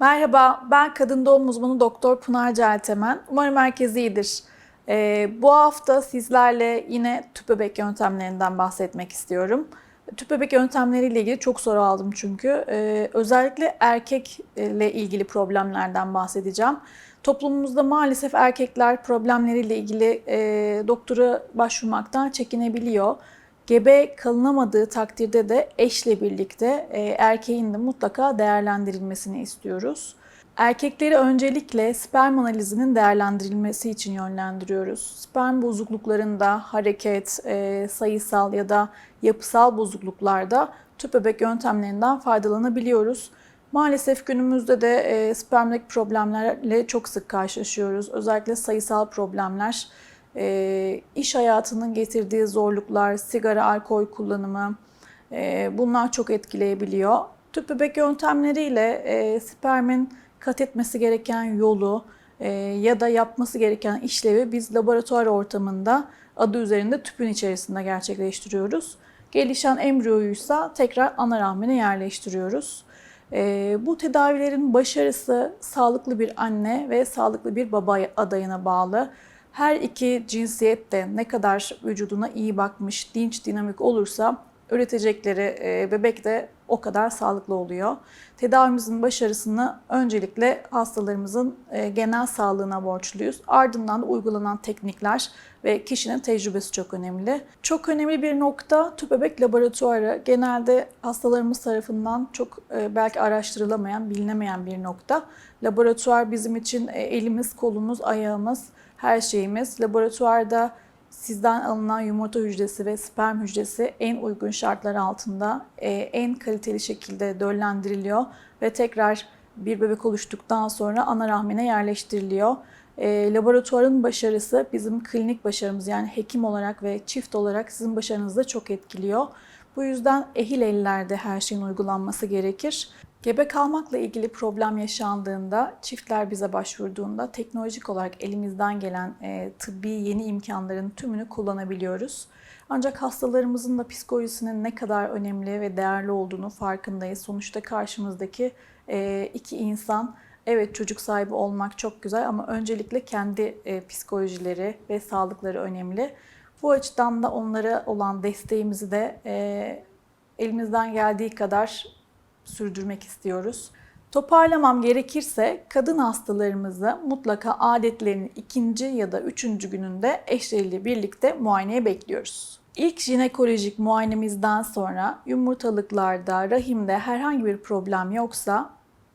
Merhaba, ben kadın doğum uzmanı Doktor Pınar Celtemen. Umarım herkes iyidir. Ee, bu hafta sizlerle yine tüp bebek yöntemlerinden bahsetmek istiyorum. Tüp bebek yöntemleriyle ilgili çok soru aldım çünkü. Ee, özellikle erkekle ilgili problemlerden bahsedeceğim. Toplumumuzda maalesef erkekler problemleriyle ilgili e, doktora başvurmaktan çekinebiliyor. Gebe kalınamadığı takdirde de eşle birlikte e, erkeğin de mutlaka değerlendirilmesini istiyoruz. Erkekleri öncelikle sperm analizinin değerlendirilmesi için yönlendiriyoruz. Sperm bozukluklarında hareket, e, sayısal ya da yapısal bozukluklarda tüp bebek yöntemlerinden faydalanabiliyoruz. Maalesef günümüzde de e, spermdeki problemlerle çok sık karşılaşıyoruz. Özellikle sayısal problemler, e, iş hayatının getirdiği zorluklar, sigara, alkol kullanımı e, bunlar çok etkileyebiliyor. Tüp bebek yöntemleriyle e, spermin kat etmesi gereken yolu e, ya da yapması gereken işlevi biz laboratuvar ortamında adı üzerinde tüpün içerisinde gerçekleştiriyoruz. Gelişen embriyoyuysa tekrar ana rahmine yerleştiriyoruz. E, bu tedavilerin başarısı sağlıklı bir anne ve sağlıklı bir baba adayına bağlı. Her iki cinsiyet de ne kadar vücuduna iyi bakmış, dinç, dinamik olursa üretecekleri e, bebek de o kadar sağlıklı oluyor. Tedavimizin başarısını öncelikle hastalarımızın e, genel sağlığına borçluyuz. Ardından da uygulanan teknikler ve kişinin tecrübesi çok önemli. Çok önemli bir nokta tüp bebek laboratuvarı. Genelde hastalarımız tarafından çok e, belki araştırılamayan, bilinemeyen bir nokta. Laboratuvar bizim için elimiz, kolumuz, ayağımız, her şeyimiz. Laboratuvarda sizden alınan yumurta hücresi ve sperm hücresi en uygun şartlar altında e, en kaliteli şekilde döllendiriliyor ve tekrar bir bebek oluştuktan sonra ana rahmine yerleştiriliyor. E, laboratuvarın başarısı bizim klinik başarımız yani hekim olarak ve çift olarak sizin başarınızı da çok etkiliyor. Bu yüzden ehil ellerde her şeyin uygulanması gerekir. Gebe kalmakla ilgili problem yaşandığında, çiftler bize başvurduğunda teknolojik olarak elimizden gelen e, tıbbi yeni imkanların tümünü kullanabiliyoruz. Ancak hastalarımızın da psikolojisinin ne kadar önemli ve değerli olduğunu farkındayız. Sonuçta karşımızdaki e, iki insan Evet çocuk sahibi olmak çok güzel ama öncelikle kendi e, psikolojileri ve sağlıkları önemli. Bu açıdan da onlara olan desteğimizi de e, elimizden geldiği kadar sürdürmek istiyoruz. Toparlamam gerekirse kadın hastalarımızı mutlaka adetlerinin ikinci ya da üçüncü gününde eşleriyle birlikte muayeneye bekliyoruz. İlk jinekolojik muayenemizden sonra yumurtalıklarda, rahimde herhangi bir problem yoksa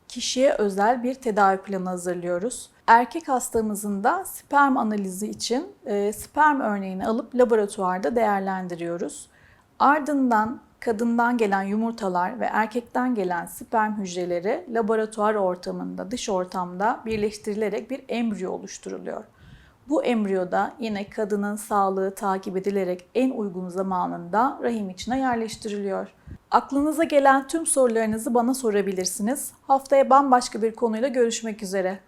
kişiye özel bir tedavi planı hazırlıyoruz. Erkek hastamızın da sperm analizi için e, sperm örneğini alıp laboratuvarda değerlendiriyoruz. Ardından kadından gelen yumurtalar ve erkekten gelen sperm hücreleri laboratuvar ortamında, dış ortamda birleştirilerek bir embriyo oluşturuluyor. Bu embriyoda yine kadının sağlığı takip edilerek en uygun zamanında rahim içine yerleştiriliyor. Aklınıza gelen tüm sorularınızı bana sorabilirsiniz. Haftaya bambaşka bir konuyla görüşmek üzere.